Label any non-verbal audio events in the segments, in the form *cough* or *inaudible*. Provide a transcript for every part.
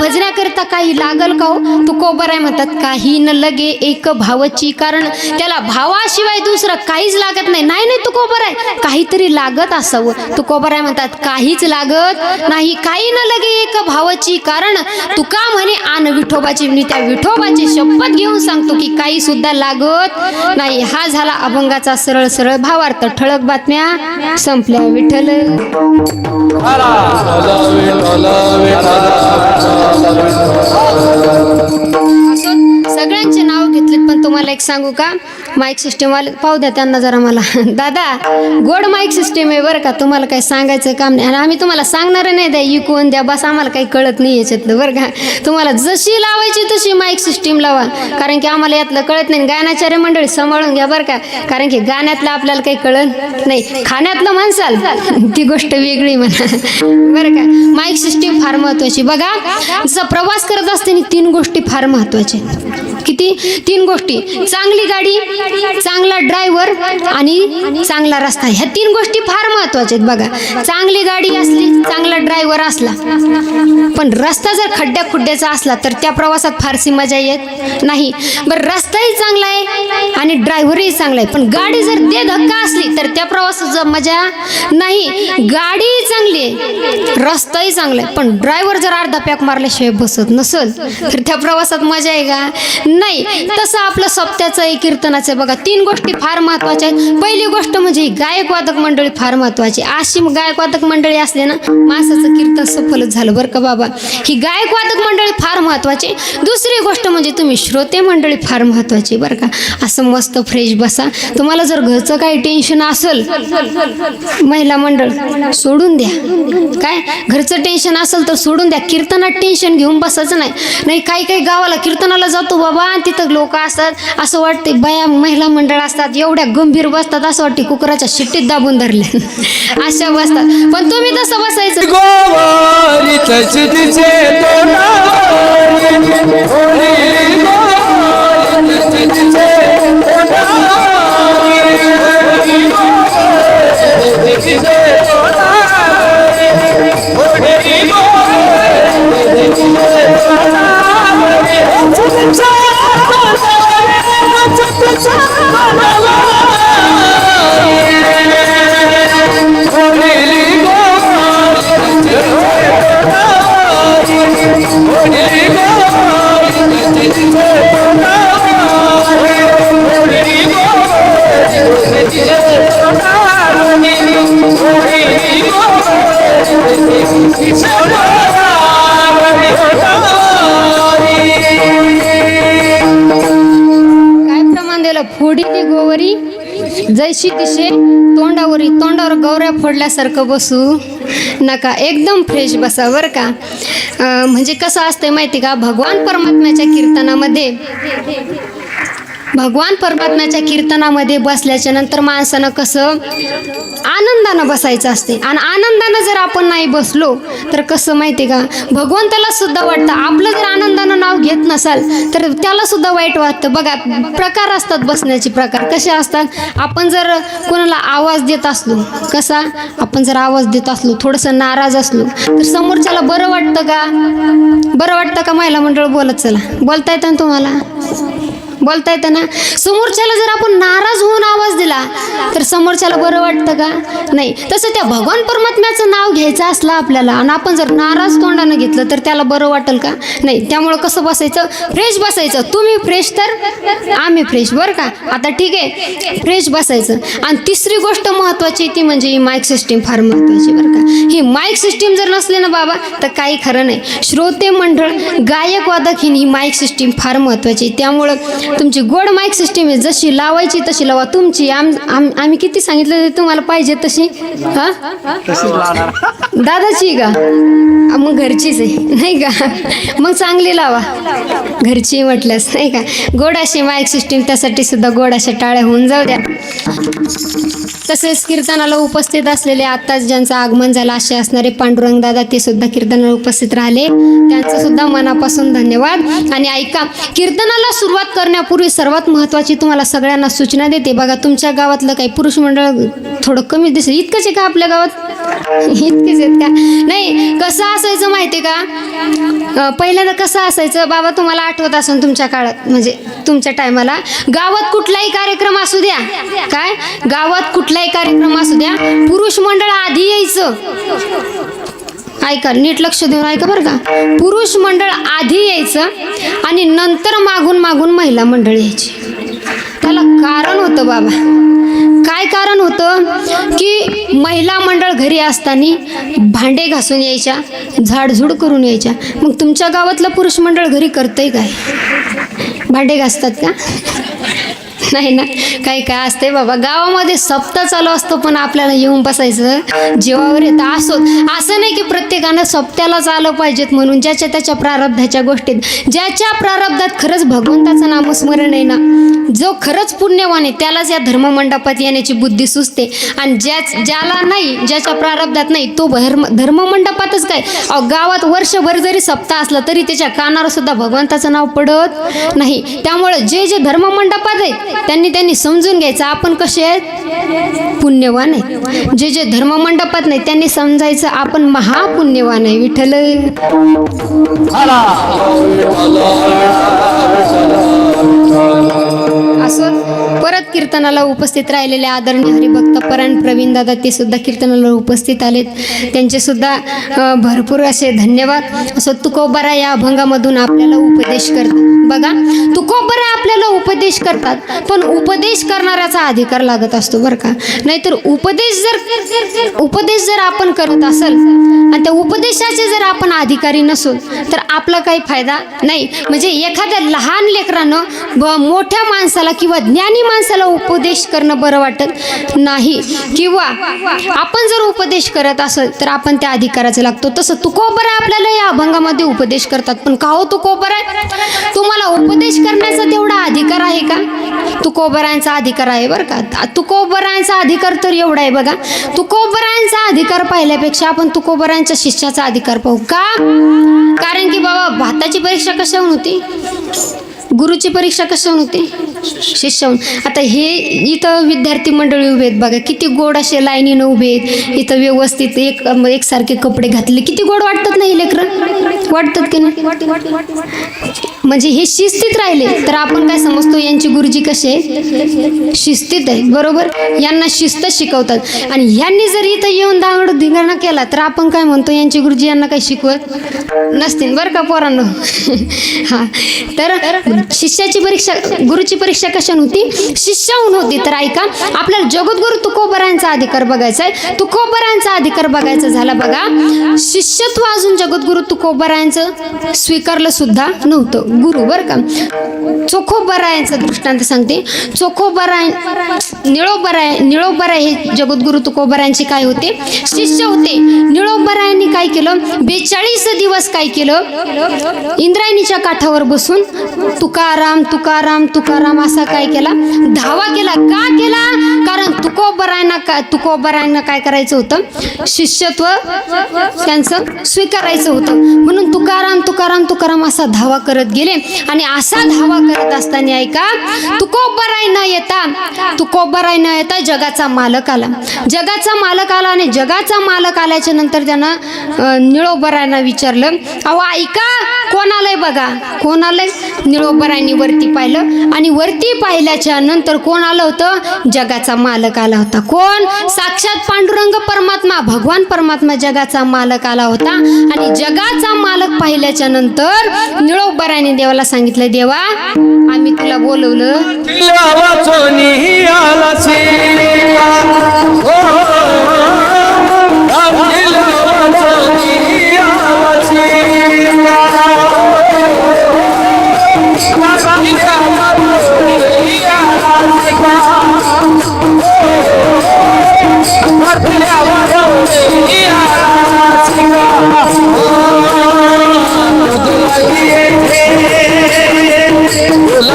भजण्याकरिता काही लागल का हो? आहे म्हणतात काही न लगे एक भावची कारण. त्याला भावाशिवाय दुसरं काहीच लागत नाही. नाही नाही तू आहे काहीतरी लागत असावं. तू आहे म्हणतात काहीच लागत नाही. काही न लगे एक भावाची कारण. तू का म्हणे आण विठोबाची मी त्या विठोबाची शपथ घेऊन सांगतो की काही सुद्धा लागत नाही. हा झाला अभंगाचा सरळ सरळ भावार्थ. ठळक बातम्या संपल्या विठ्ठल. सगळ्यांचे नाव घेतलेत पण तुम्हाला एक सांगू का? माईक सिस्टीम वाले पाहू द्या त्यांना जरा मला. दादा गोड माईक सिस्टीम आहे बरं का. तुम्हाला काही सांगायचं काम नाही. आणि आम्ही तुम्हाला सांगणार नाही द्या. इकून द्या. बस आम्हाला काही कळत नाही याच्यातलं बरं का. तुम्हाला जशी लावायची तशी माईक सिस्टीम लावा. कारण की आम्हाला यातलं कळत नाही. गाण्याचार्य मंडळी सांभाळून घ्या बरं का. कारण की गाण्यातलं आपल्याला काही कळत नाही. खाण्यातलं म्हणसाल ती गोष्ट वेगळी म्हणा. बरं का. माईक सिस्टीम फार महत्वाची. बघा जसं प्रवास करत असताना तीन गोष्टी फार महत्त्वाच्या किती? तीन गोष्टी. चांगली गाडी चांगला ड्रायव्हर आणि चांगला रस्ता. ह्या तीन गोष्टी फार महत्त्वाच्या आहेत बघा. चांगली गाडी असली चांगला ड्रायव्हर असला. पण रस्ता जर खड्ड्या खुड्ड्याचा असला तर त्या प्रवासात फारशी मजा येत नाही. बरं रस्ताही चांगला आहे आणि ड्रायव्हरही चांगला आहे. पण गाडी जर दे धक्का असली तर त्या प्रवासाचा मजा नाही. गाडीही चांगली आहे रस्ताही चांगला आहे. पण ड्रायव्हर जर अर्धा पॅक मारल्याशिवाय बसत नसल तर त्या प्रवासात मजा आहे का? नाही. तसं आपलं सप्त्याचं आहे कीर्तनाचं बघा तीन गोष्टी फार महत्त्वाच्या आहेत. पहिली गोष्ट म्हणजे ही गायकवादक मंडळी फार महत्वाची अशी गायकवादक मंडळी असले ना माणसाचं कीर्तन सफलच झालं बरं का बाबा. ही गायकवादक मंडळी फार महत्वाची दुसरी गोष्ट म्हणजे तुम्ही श्रोते मंडळी फार महत्वाची बरं का. असं मस्त फ्रेश बसा. तुम्हाला जर घरचं काही टेन्शन असेल महिला मंडळ सोडून द्या. काय? घरचं टेन्शन असेल तर सोडून द्या. कीर्तनात टेन्शन घेऊन बसायचं नाही. नाही काही काही गावाला कीर्तनाला जातो बाबा आणि तिथं लोक असतात. असं वाटते बया महिला मंडळ असतात एवढ्या गंभीर बसतात असं वाटते कुकराच्या शिट्टीत दाबून धरले. अशा बसतात. पण तुम्ही तसं बसायचं. दिलं गोवरी जैशी दिशे तोंडावरी तोंडावर गौऱ्या फोडल्यासारखं बसू नका. एकदम फ्रेश बसा बरं का? म्हणजे कसं असतंय माहिती का? भगवान परमात्म्याच्या कीर्तनामध्ये भगवान परमात्म्याच्या कीर्तनामध्ये बसल्याच्या नंतर माणसानं कसं आनंदानं बसायचं असते. आणि आनंदानं जर आपण नाही बसलो तर कसं माहिती का? भगवंताला सुद्धा वाटतं आपलं जर आनंदानं नाव घेत नसाल तर त्याला सुद्धा वाईट वाटतं. बघा प्रकार असतात बसण्याचे प्रकार. कसे असतात? आपण जर कोणाला आवाज देत असलो कसा? आपण जर आवाज देत असलो थोडंसं नाराज असलो तर समोरच्याला बरं वाटतं का? बरं वाटतं का महिला मंडळ बोलत चला? बोलता येतं ना तुम्हाला? बोलता येतं ना समोरच्याला जर आपण नाराज होऊन आवाज दिला तर समोरच्याला बरं वाटतं का? नाही. तसं त्या भगवान परमात्म्याचं नाव घ्यायचं असलं आपल्याला आणि आपण जर नाराज तोंडानं घेतलं तर त्याला बरं वाटेल का? नाही. त्यामुळं कसं बसायचं? फ्रेश बसायचं. तुम्ही फ्रेश तर आम्ही फ्रेश. बरं का? आता ठीक आहे. फ्रेश बसायचं. आणि तिसरी गोष्ट महत्त्वाची ती म्हणजे ही माईक सिस्टीम फार महत्त्वाची बरं का? ही माईक सिस्टीम जर नसली ना बाबा तर काही खरं नाही. श्रोते मंडळ गायक वादक ही ही माईक सिस्टीम फार महत्त्वाची. आहे. त्यामुळं तुमची गोड माईक सिस्टीम आहे. जशी लावायची तशी लावा. तुमची आम आम- आम्ही किती सांगितलं ते तुम्हाला पाहिजे तशी? हा? दादाची का? आ, मग घरचीच आहे. नाही का? मग चांगली लावा. घरची म्हटल्यास नाही का? गोड अशी माईक सिस्टीम त्यासाठी सुद्धा गोड अशा टाळ्या होऊन जाऊ द्या. तसेच कीर्तनाला उपस्थित असलेले आत्ताच ज्यांचं आगमन झालं असे असणारे पांडुरंग दादा ते सुद्धा कीर्तनाला उपस्थित राहिले. त्यांचं सुद्धा मनापासून धन्यवाद. आणि ऐका कीर्तनाला सुरुवात करण्यापूर्वी सर्वात महत्त्वाची तुम्हाला सगळ्यांना सूचना देते. बघा तुमच्या गावातलं काही पुरुष मंडळ थोडं कमी दिसेल. इतकंच आहे का आपल्या गावात? इतकेच आहेत का? नाही कसं असायचं माहिती आहे का पहिल्यांदा कसं असायचं? बाबा तुम्हाला आठवत असून तुमच्या काळात म्हणजे तुमच्या टायमाला. गावात कुठलाही कार्यक्रम असू द्या. काय? गावात कुठलाही कार्यक्रम असू द्या. पुरुष मंडळ आधी यायचं. ऐका नीट लक्ष देऊन ऐका बरं का. पुरुष मंडळ आधी यायचं आणि नंतर मागून मागून महिला मंडळ यायची. त्याला कारण होतं बाबा. काय कारण होतं? की महिला मंडळ घरी असताना भांडे घासून यायच्या झाडझूड करून यायच्या. मग तुमच्या गावातलं पुरुष मंडळ घरी करतंय काय? भांडे घासतात का? नाही ना? काही काय असते बाबा. गावामध्ये सप्ताह चालू असतो पण आपल्याला येऊन बसायचं. जीवावर येतं. असो असं नाही की प्रत्येकानं सप्त्यालाच आलं पाहिजेत म्हणून. ज्याच्या त्याच्या प्रारब्धाच्या गोष्टीत. ज्याच्या प्रारब्धात खरंच भगवंताचं नामस्मरण आहे ना जो खरंच पुण्यवान आहे त्यालाच या धर्ममंडपात येण्याची बुद्धी सुचते. आणि ज्याच ज्याला नाही ज्याच्या प्रारब्धात नाही तो धर्म धर्ममंडपातच काय? गावात वर्षभर जरी सप्ताह असला तरी त्याच्या कानावर सुद्धा भगवंताचं नाव पडत नाही. त्यामुळे जे जे धर्ममंडपात आहेत त्यांनी त्यांनी समजून घ्यायचं आपण कसे आहेत? पुण्यवान आहे जे जे धर्म मंडपात नाही त्यांनी समजायचं आपण महापुण्यवान आहे विठ्ठल. असं परत कीर्तनाला उपस्थित राहिलेले आदरणीय हरिभक्त परण प्रवीण दादा ते सुद्धा कीर्तनाला उपस्थित आलेत. त्यांचे सुद्धा भरपूर असे धन्यवाद. असं तुकोबारा या अभंगामधून आपल्याला उपदेश करतात. बघा तुकोबारा आपल्याला उपदेश करतात पण उपदेश करणाऱ्याचा अधिकार लागत असतो बरं का. नाहीतर उपदेश जर उपदेश जर आपण करत असेल आणि त्या उपदेशाचे जर आपण अधिकारी नसून तर आपला काही फायदा नाही. म्हणजे एखाद्या लहान लेकरानं मोठ्या माणसाला किंवा ज्ञानी माणसाला उपदेश करणं बरं वाटत नाही. किंवा आपण जर उपदेश करत असेल तर आपण त्या अधिकाराचं लागतो. तसं तुकोबरा आपल्याला या अभंगामध्ये उपदेश करतात. पण का हो तुकोबरा? तुम्हाला उपदेश करण्याचा तेवढा अधिकार आहे का? तुकोबरांचा अधिकार आहे बरं का. तुकोबरांचा अधिकार तर एवढा आहे बघा. तुकोबरांचा अधिकार पाहिल्यापेक्षा आपण तुकोबरांच्या शिष्याचा अधिकार पाहू का? कारण की बाबा भाताची परीक्षा कशाहून होती? गुरुची परीक्षा कशाहून होती? शिष्याहून आता हे इथं विद्यार्थी मंडळी उभे आहेत बघा किती गोड असे लाईनीनं उभे आहेत. इथं व्यवस्थित एक एकसारखे कपडे घातले. किती गोड वाटतात नाही लेकरं? वाटतात की नाही? म्हणजे हे शिस्तीत राहिले. तर आपण काय समजतो यांची गुरुजी कसे? शिस्तीत आहे बरोबर? यांना शिस्त शिकवतात. आणि यांनी जर इथं येऊन दांगड धिंगाणा केला तर आपण काय म्हणतो यांची गुरुजी यांना काही शिकवत नसतील बरं का पोरांनो? *laughs* हां. तर शिष्याची परीक्षा गुरुची परीक्षा कशाने होती? शिष्याहून होती. तर ऐका आपल्याला जगद्गुरु तुकोबरांचा अधिकार बघायचा आहे. तुकोबरांचा अधिकार बघायचा झाला बघा. शिष्यत्व अजून जगद्गुरु तुकोबरांचं स्वीकारलं सुद्धा नव्हतं. गुरु बरं का. चोखोबरायांचं दृष्टांत सांगते. चोखोबराय निळोबराय निळोबराय हे जगद्गुरु तुकोबरायांचे काय होते? शिष्य होते. निळोबरायांनी काय केलं? बेचाळीस दिवस काय केलं? इंद्रायणीच्या काठावर बसून तुकाराम तुकाराम तुकाराम असा काय केला? धावा केला. का केला? कारण तुकोबरायांना काय तुकोबरायांना काय करायचं होतं? शिष्यत्व त्यांचं स्वीकारायचं होतं. म्हणून तुकाराम तुकाराम तुकाराम असा धावा करत गेले. आणि असा धावा करत असताना ऐका तुकोबराय न येता तुकोबराय न येता जगाचा मालक आला. जगाचा मालक आला आणि जगाचा मालक आल्याच्यानंतर त्यानं अं, निळोबरायांना विचारलं अहो ऐका कोणालाय बघा? कोण आलंय निळोबरायांनी वरती पाहिलं. आणि वरती पाहिल्याच्या नंतर कोण आलं होतं? जगाचा मालक आला होता कोण साक्षात पांडुरंग परमात्मा भगवान परमात्मा जगाचा मालक आला होता आणि जगाचा मालक पाहिल्याच्या नंतर निळोबराने देवाला सांगितलं देवा आम्ही तुला बोलवलं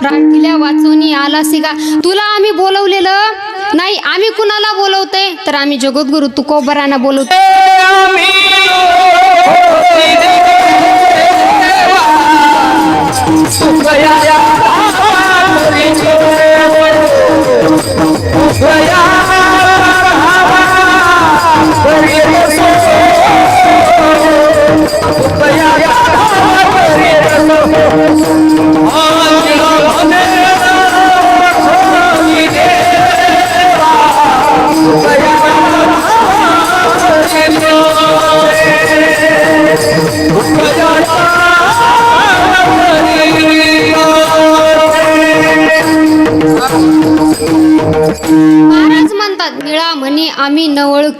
प्रार्थील्या वाचवणी आलासी का तुला आम्ही बोलवलेलं नाही आम्ही कुणाला बोलवतोय तर आम्ही जगद्गुरु तुकोबरांना बोलवतो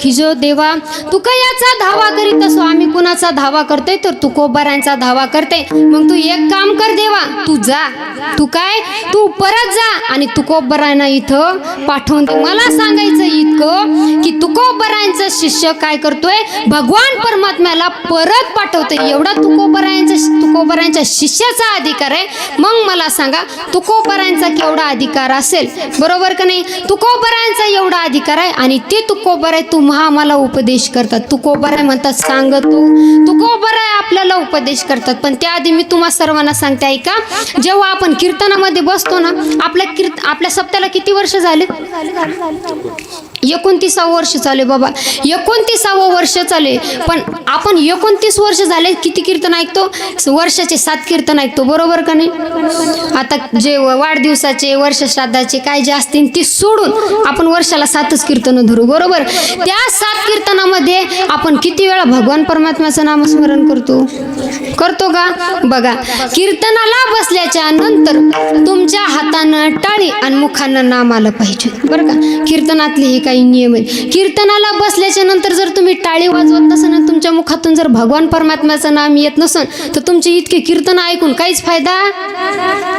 खिजो देवा. तू काय धावा करीत असो? आम्ही कुणाचा धावा करतोय? तर तू कोबरांचा धावा करते मग तू एक काम कर देवा. तू जा. तू काय? तू परत जा आणि तुकोबरांना इथं पाठवून दे. मला सांगायचं इतकं की तुकोबरांचा शिष्य काय करतोय? भगवान परमात्म्याला परत पाठवतोय. एवढा तुकोबरायांचा तुकोबरांच्या शिष्याचा अधिकार आहे. मग मला सांगा तुकोबरांचा केवढा अधिकार असेल? बरोबर का नाही? तुकोबरांचा एवढा अधिकार आहे आणि ते तुकोबर आहे तुम्हा आम्हाला उपदेश करतात. तुकोबर आहे म्हणतात सांगतो तुकोबर आहे आपल्याला उपदेश करतात. पण त्याआधी मी तुम्हा सर्वांना सांगते ऐका. जेव्हा आपण कीर्तनामध्ये बसतो ना आपल्या कीर्त आपल्या सप्त्याला किती वर्ष झाले? एकोणतीसावं वर्ष चालू आहे बाबा. एकोणतीसावं वर्ष चालू आहे. पण आपण एकोणतीस वर्ष झाले किती कीर्तन ऐकतो? वर्षाचे सात कीर्तन ऐकतो. बरोबर का नाही? आता जे वाढदिवसाचे वर्ष श्राद्धाचे काय जे असतील ते सोडून आपण वर्षाला सातच कीर्तन धरू. बरोबर? त्या सात कीर्तनामध्ये आपण किती वेळा भगवान परमात्म्याचं नामस्मरण करतो? करतो का? बघा कीर्तनाला बसल्याच्या नंतर तुमच्या हातानं टाळी आणि मुखानं नाम आलं पाहिजे. बरं का? कीर्तनातले हे काही नियम आहेत. कीर्तनाला बसल्याच्या नंतर जर तुम्ही टाळी वाजवत नसेल आणि तुमच्या मुखातून जर भगवान परमात्म्याचं नाम येत नसेल तर तुमचे इतके कीर्तन ऐकून काहीच फायदा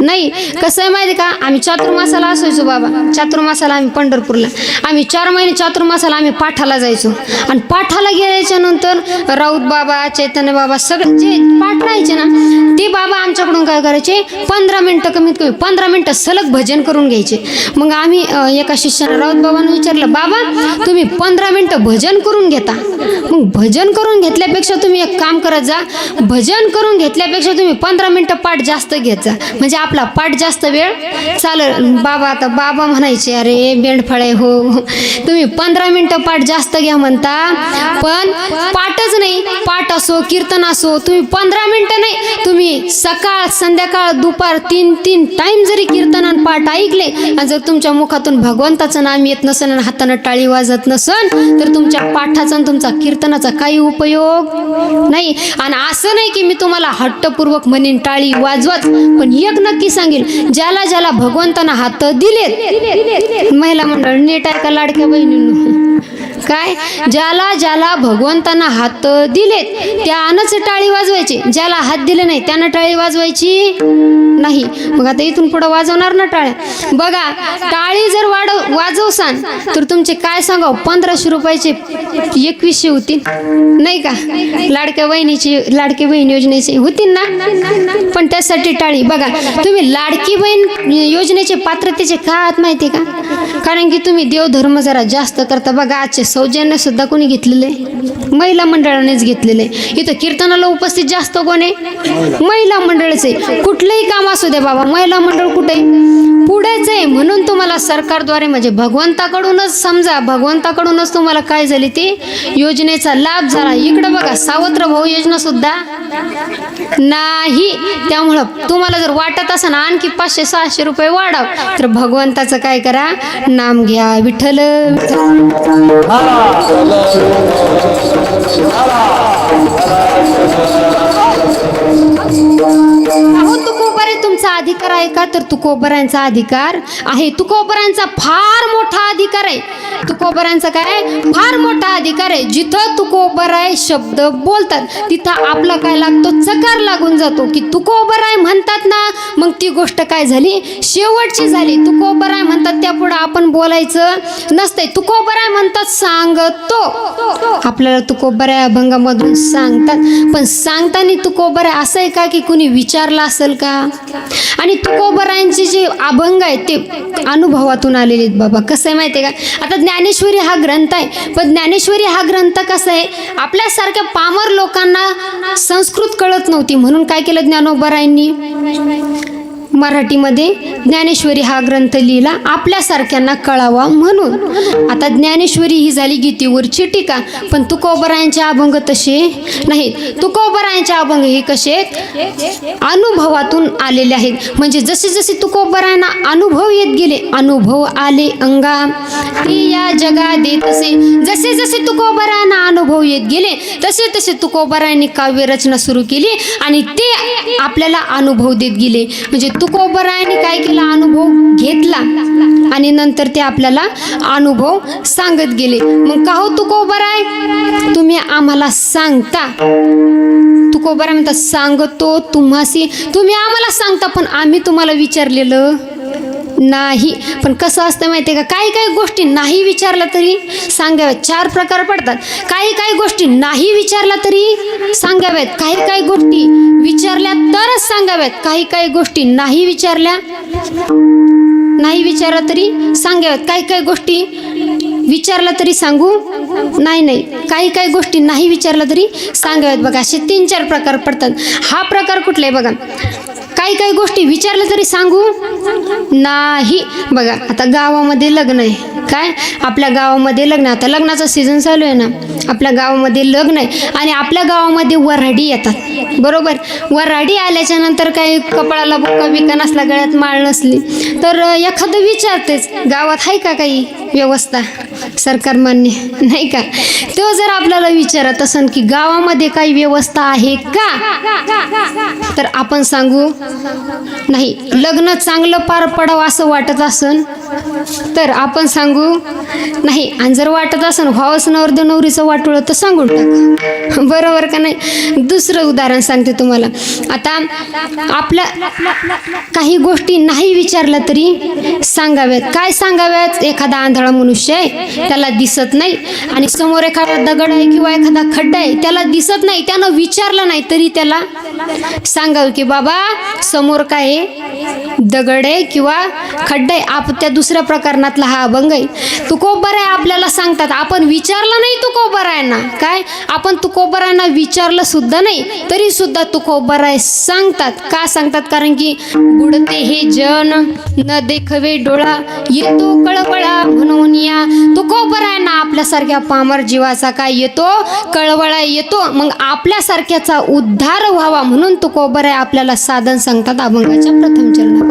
नाही. कसं आहे माहिती का? आम्ही चातुर्मासाला असायचो बाबा. चातुर्मासाला आम्ही पंढरपूरला. आम्ही चार महिने चातुर्मासाला आम्ही पाठाला जायचो. आणि पाठाला गेल्याच्यानंतर राऊत बाबा चैतन्य बाबा सगळे जे पाठ राहायचे ना ते बाबा आमच्याकडून काय करायचे? पंधरा मिनटं कमीत कमी पंधरा मिनटं सलग भजन करून घ्यायचे. मग आम्ही एका शिष्यानं राऊत बाबांना विचारलं बाबा तुम्ही पंधरा मिनटं भजन करून घेता. मग भजन करून घेतल्यापेक्षा तुम्ही एक काम करत जा. भजन करून घेतल्यापेक्षा तुम्ही पंधरा मिनटं पाठ जास्त घेत जा. म्हणजे आपला पाठ जास्त वेळ चालेल. बाबा आता बाबा म्हणायचे अरे बेंडफळे हो. तुम्ही पंधरा मिनटं पाठ जास्त घ्या म्हणता. पण पाठच नाही. पाठ असो कीर्तन असो तुम्ही पंधरा मिनटं नाही. तुम्ही सकाळ संध्याकाळ दुपार तीन तीन टाईम जरी कीर्तन आणि पाठ ऐकले आणि जर तुमच्या मुखातून भगवंताचं नाम येत नसेल आणि हातानं टाळी वाजत नसन तर तुमच्या पाठाचा आणि तुमचा कीर्तनाचा काही उपयोग नाही. आणि असं नाही की मी तुम्हाला हट्टपूर्वक म्हणेन टाळी वाजवत पण एक नक्की सांगेल ज्याला ज्याला भगवंतांना हात दिलेत. महिला मंडळ नीट ऐका लाडक्या बहिणींनो. काय? ज्याला ज्याला भगवंतांना हात दिलेत त्यानंच टाळी वाजवायची. ज्याला हात दिले नाही त्यानं टाळी वाजवायची नाही. मग आता इथून पुढं वाजवणार ना टाळ्या? बघा टाळी जर वाढव वाजवसान तर तुमचे काय सांगाव? पंधराशे रुपयाचे एकवीसशे होतील. नाही का? लाडक्या बहिणीची लाडकी बहीण योजनेचे होतील ना? पण त्यासाठी टाळी. बघा तुम्ही लाडकी बहीण योजनेचे पात्रतेचे का आहात माहिती आहे का? कारण की तुम्ही देवधर्म जरा जास्त करता. बघा आजचे सौजन्य सुद्धा कोणी घेतलेले महिला मंडळानेच घेतलेले इथं कीर्तनाला उपस्थित जास्त कोण आहे? महिला मंडळच आहे. कुठलंही काम असू दे बाबा महिला मंडळ कुठे? आहे? पुढेच आहे. म्हणून तुम्हाला सरकारद्वारे म्हणजे भगवंताकडूनच समजा भगवंताकडूनच तुम्हाला काय झाली ती? योजनेचा लाभ झाला. इकडं बघा सावत्र भाऊ योजना सुद्धा नाही. त्यामुळं तुम्हाला जर वाटत असेल आणखी पाचशे सहाशे रुपये वाढाव तर भगवंताचं काय करा? नाम घ्या. विठ्ठल. विठ्ठल अहो तुमचा अधिकार आहे का? तर तुकोबरांचा अधिकार आहे. तुकोबरांचा फार मोठा अधिकार आहे. तुकोबरांचा काय फार मोठा अधिकार आहे. जिथं तुकोबराय शब्द बोलतात. तिथं आपला काय लागतो? चकार लागून जातो की तुकोबराय म्हणतात ना? मग ती गोष्ट काय झाली? शेवटची झाली. तुकोबराय म्हणतात त्या पुढं आपण बोलायचं नसतंय. तुकोबराय म्हणतात सांगतो. आपल्याला तुकोबराय अभंगामधून सांगतात. पण सांगताना तुकोबराय असं आहे का की कुणी विचारलं असेल का? आणि तुकोबरायांचे जे अभंग आहेत ते अनुभवातून आलेले आहेत बाबा. कसं आहे माहिती आहे का? आता ज्ञानेश्वरी हा ग्रंथ आहे. पण ज्ञानेश्वरी हा ग्रंथ कसा आहे? आपल्यासारख्या पामर लोकांना संस्कृत कळत नव्हती. म्हणून काय केलं ज्ञानोबरायांनी? मराठीमध्ये ज्ञानेश्वरी हा ग्रंथ लिहिला आपल्यासारख्यांना कळावा म्हणून. आता ज्ञानेश्वरी ही झाली गीतेवरची टीका. पण तुकोबरायांचे अभंग तसे नाहीत. तुकोबरायांचे अभंग हे कसे अनुभवातून आलेले आहेत. म्हणजे जसे जसे तुकोबरायांना अनुभव येत गेले अनुभव आले अंगा. या जगा देत असे जसे जसे तुकोबरायांना अनुभव येत गेले तसे तसे तुकोबरायांनी काव्यरचना सुरू केली आणि ते आपल्याला अनुभव देत गेले. म्हणजे तुकोबरायांनी काय केला? अनुभव घेतला. आणि नंतर ते आपल्याला अनुभव सांगत गेले. मग का हो तुकोबराय तुम्ही आम्हाला सांगता. तुकोबराय म्हणतात सांगतो तुम्हासी. तुम्ही आम्हाला सांगता पण आम्ही तुम्हाला विचारलेलं. नाही. पण कसं असतं माहिती आहे का? काही काही गोष्टी नाही विचारल्या तरी सांगाव्यात. चार प्रकार पडतात. काही काही गोष्टी नाही विचारल्या तरी सांगाव्यात. काही काही गोष्टी विचारल्या तरच सांगाव्यात. काही काही गोष्टी नाही विचारल्या नाही विचारल्या तरी सांगाव्यात. काही काही गोष्टी विचारलं तरी सांगू नाही नाही. काही काही गोष्टी नाही विचारलं तरी सांगाव्यात. बघा असे तीन चार प्रकार पडतात. हा प्रकार कुठला आहे बघा? काही काही गोष्टी विचारलं तरी सांगू? नाही. बघा आता गावामध्ये लग्न आहे. काय? आपल्या गावामध्ये लग्न आता लग्नाचा सीझन चालू आहे ना. आपल्या गावामध्ये लग्न आहे. आणि आपल्या गावामध्ये वऱ्हाडी येतात. बरोबर? वऱ्हाडी आल्याच्यानंतर काही कपाळाला बुक्का बिका नसला गळ्यात माळ नसली तर एखादं विचारतेच. गावात आहे का काही व्यवस्था? सरकार मान्य नाही का? तो जर आपल्याला विचारत असन की गावामध्ये काही व्यवस्था आहे का? तर आपण सांगू नाही. लग्न चांगलं पार पडावं असं वाटत असन तर आपण सांगू नाही. आणि जर वाटत असन व्हावंच नवरदेव नवरीचं वाटोळं तर सांगून टाका. बरोबर का नाही? दुसरं उदाहरण सांगते तुम्हाला. आता आपल्या काही गोष्टी नाही विचारल्या तरी सांगाव्यात. काय सांगाव्यात? एखादा आंधळा मनुष्य आहे त्याला दिसत नाही. आणि समोर एखादा दगड आहे किंवा एखादा खड्डा आहे त्याला दिसत नाही. त्यानं विचारलं नाही तरी त्याला सांगावं की बाबा समोर काय आहे? दगड आहे किंवा खड्डे आप त्या दुसऱ्या प्रकरणातला हा अभंग आहे. तुकोबराय आहे आपल्याला सांगतात आपण विचारलं नाही तुकोबरायांना. काय? आपण तुकोबरायांना विचारलं सुद्धा नाही तरी सुद्धा तुकोबराय सांगतात. का सांगतात? कारण की बुडते हे जन न देखवे डोळा येतो कळवळा म्हणून या. तुकोबरायांना आपल्यासारख्या पामर जीवाचा काय येतो? कळवळा येतो. मग आपल्यासारख्याचा उद्धार व्हावा म्हणून तुकोबराय आपल्याला साधन सांगतात अभंगाच्या प्रथम चरणात.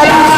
I'm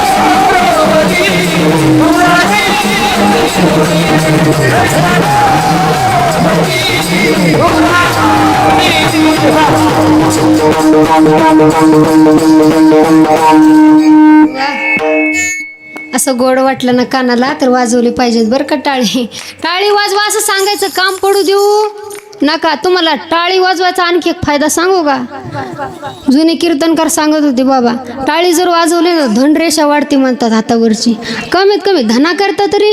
असं गोड वाटलं ना कानाला तर वाजवली पाहिजेत बरं का टाळी. टाळी वाजवा असं सांगायचं काम पडू देऊ. नका तुम्हाला टाळी वाजवायचा आणखी एक फायदा सांगू का? जुने कीर्तनकार सांगत होते बाबा टाळी जर वाजवली ना धनरेषा वाढते म्हणतात हातावरची. कमीत कमी धना करता तरी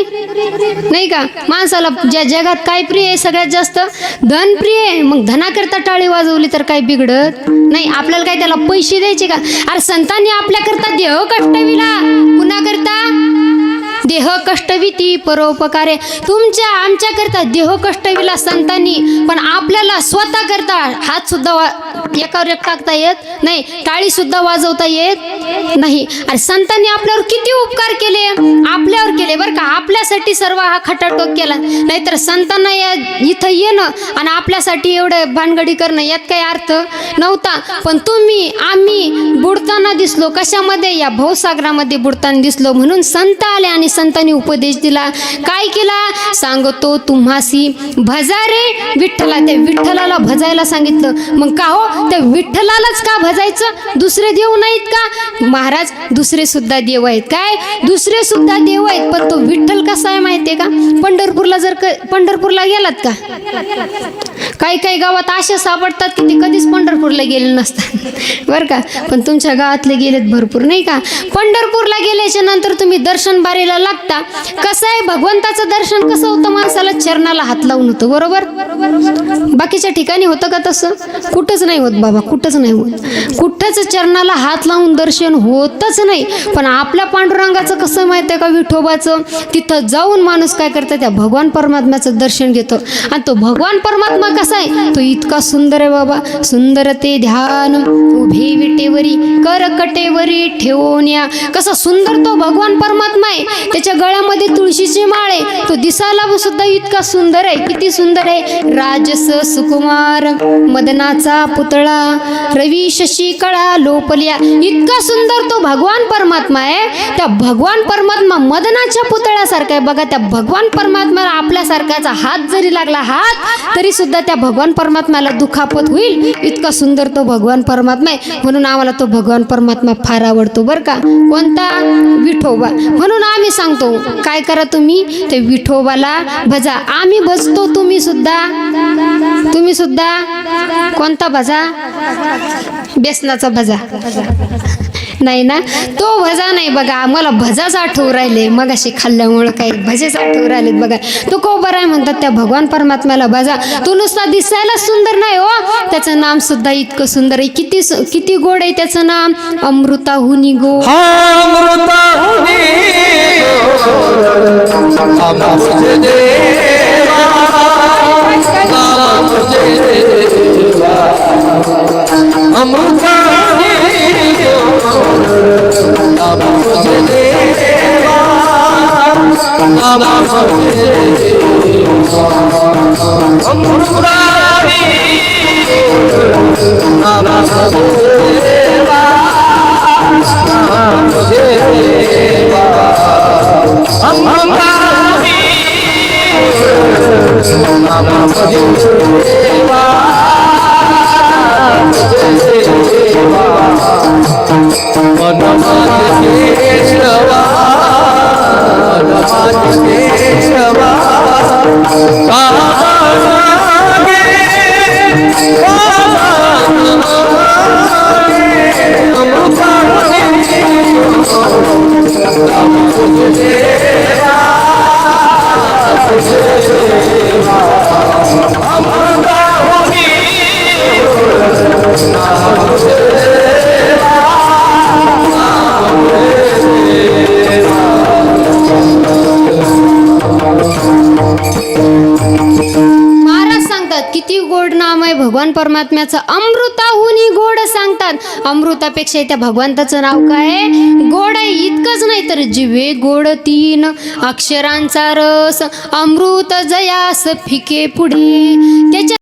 नाही का? माणसाला ज्या जगात काय प्रिय आहे सगळ्यात जास्त धन प्रिय आहे. मग धना करता टाळी वाजवली तर काय बिघडत? नाही आपल्याला काय त्याला पैसे द्यायचे का? अरे संतांनी आपल्याकरता देह कष्टविला कुणा करता? देह कष्टविती परोपकारे. तुमच्या आमच्या करता देह कष्टविला संतांनी पण आपल्याला स्वतः करता हात सुद्धा वा एकावर एक टाकता येत नाही टाळी सुद्धा वाजवता येत नाही. अरे संतांनी आपल्यावर किती उपकार केले? आपल्यावर केले बरं का. आपल्यासाठी सर्व हा खटाटोक केला. नाहीतर संतांना या इथं येणं आणि आपल्यासाठी एवढं भानगडी करणं यात काही अर्थ नव्हता. पण तुम्ही आम्ही बुडताना दिसलो. कशामध्ये? या भवसागरामध्ये बुडताना दिसलो. म्हणून संत आले आणि संतांनी उपदेश दिला. काय केला? सांगतो तुम्हासी भजा रे विठ्ठला. त्या विठ्ठलाला भजायला सांगितलं. मग का हो? त्या विठ्ठलालाच का भजायचं? दुसरे देव नाहीत का? महाराज दुसरे सुद्धा देव आहेत. काय? दुसरे सुद्धा देव आहेत पण तो विठ्ठल का कसं आहे माहितीये का? पंढरपूरला जर पंढरपूरला गेलात का? काही काही गावात असे सापडतात की ते कधीच पंढरपूरला गेले नसतात. बरं का? पण तुमच्या गावातले गेलेत भरपूर नाही का? पंढरपूरला गेल्याच्यानंतर तुम्ही दर्शन बारीला लागता. कसं आहे? भगवंताचं दर्शन कसं होतं? माणसाला चरणाला हात लावून होतं बरोबर? बाकीच्या ठिकाणी होतं का तसं? कुठंच नाही होत बाबा कुठंच नाही होत. कुठंच चरणाला हात लावून दर्शन होतच नाही. पण आपल्या पांडुरंगाचं कसं माहिती आहे का? विठोबाचं? तिथं जाऊन माणूस काय करतो? त्या भगवान परमात्म्याचं दर्शन घेतो. आणि तो भगवान परमात्मा कसा आहे? तो इतका सुंदर आहे बाबा. सुंदर ते ध्यान. उभे विटेवरी करकटेवरी ठेवून या. कसा सुंदर तो भगवान परमात्मा आहे. त्याच्या गळ्यामध्ये तुळशीची माळ आहे. तो दिसायला सुद्धा इतका सुंदर आहे. किती सुंदर आहे. राजस सुकुमार मदनाचा पुतळा रवी शशी कळा लोपल्या. इतका सुंदर तो भगवान परमात्मा आहे. त्या भगवान परमात्मा मदनाच्या पुतळ्यासारखा आहे. बघा त्या भगवान परमात्म्याला आपल्यासारख्याचा हात जरी लागला हात तरी सुद्धा त्या भगवान परमात्म्याला दुखापत होईल. इतका सुंदर तो भगवान परमात्मा आहे. म्हणून आम्हाला तो भगवान परमात्मा फार आवडतो बरं का. कोणता? विठोबा. म्हणून आम्ही सांगतो काय करा तुम्ही? ते विठोबाला भजा. आम्ही भजतो तुम्ही सुद्धा. तुम्ही सुद्धा. कोणता भजा? बेसनाचा भजा. नाही ना? तो भजा नाही बघा. मला भजाच आठवू राहिले. मग असे खाल्ल्यामुळं काही भजेच आठवू राहिलेत बघा. तो को बरा आहे म्हणतात त्या भगवान परमात्म्याला भजा. तो नुसता दिसायला सुंदर नाही हो. त्याचं नाम सुद्धा इतकं सुंदर आहे. किती सु- किती गोड आहे त्याचं नाम? अमृताहुनी गो. अमृता परमात्म्याचं अमृताहुनी गोड सांगतात. अमृतापेक्षा त्या भगवंताचं नाव काय? गोड आहे. इतकंच नाही तर जिवे गोड तीन. अक्षरांचा रस. अमृत जयास फिके पुढे. त्याच्या